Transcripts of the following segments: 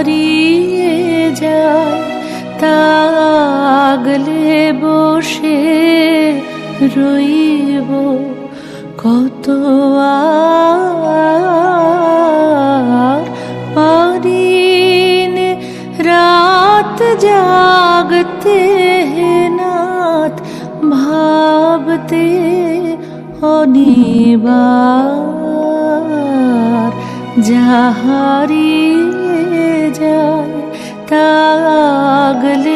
যাহারিয়ে যায় তাগলে বসে রইব কত জাগতে নাথ ভাবতে অনিবার যাহারিয়ে যায় তাগলে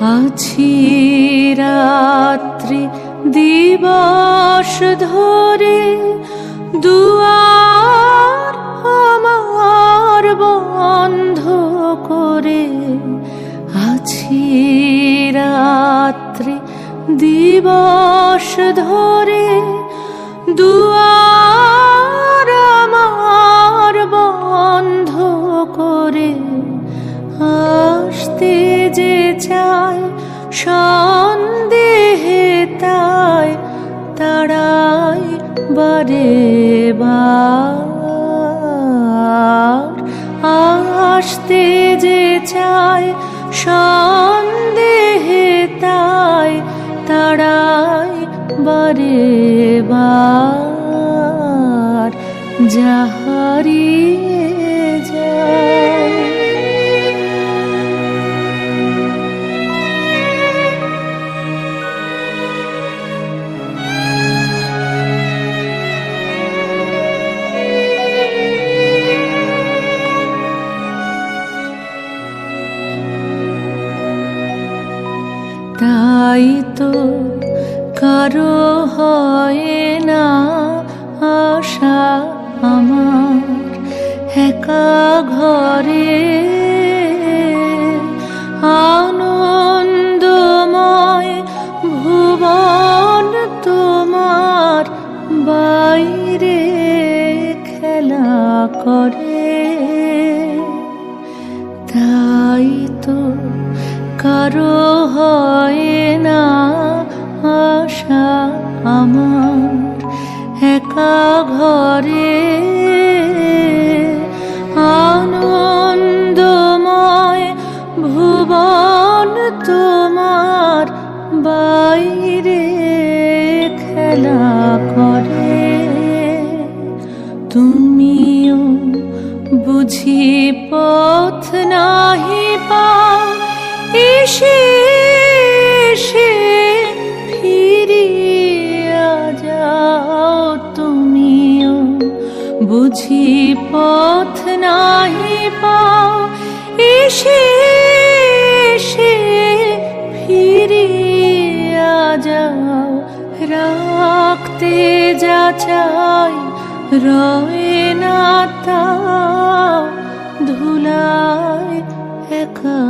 আছি রাত্রি দিবস ধরে, দুয়ার আমার বন্ধ করে। আছি রাত্রি দিবস ধরে, দুয়ার আমার বন্ধ করে। আসতে যে চায় সন্দেহে তাই তাড়াই বারে। আসতে যে চায় সন্দেহে তাই তাড়াই বারে বার। যাহারিয়ে কারও হয় না আশা আমার। একা ঘরে আনন্দময় ভুবন তোমার বাইরে খেলা করে। তাই তো কারও হয় আশা আমার একা ঘরে। আনন্দময় ভুবন তোমার বাইরে খেলা করে। তুমিও বুঝি পথ নাহি পাও এসে বুঝি পথ নাহি পাও, এসে এসে ফিরিয়া যাও। রাখতে যা চাই রয়ে না তাও ধুলায় একা।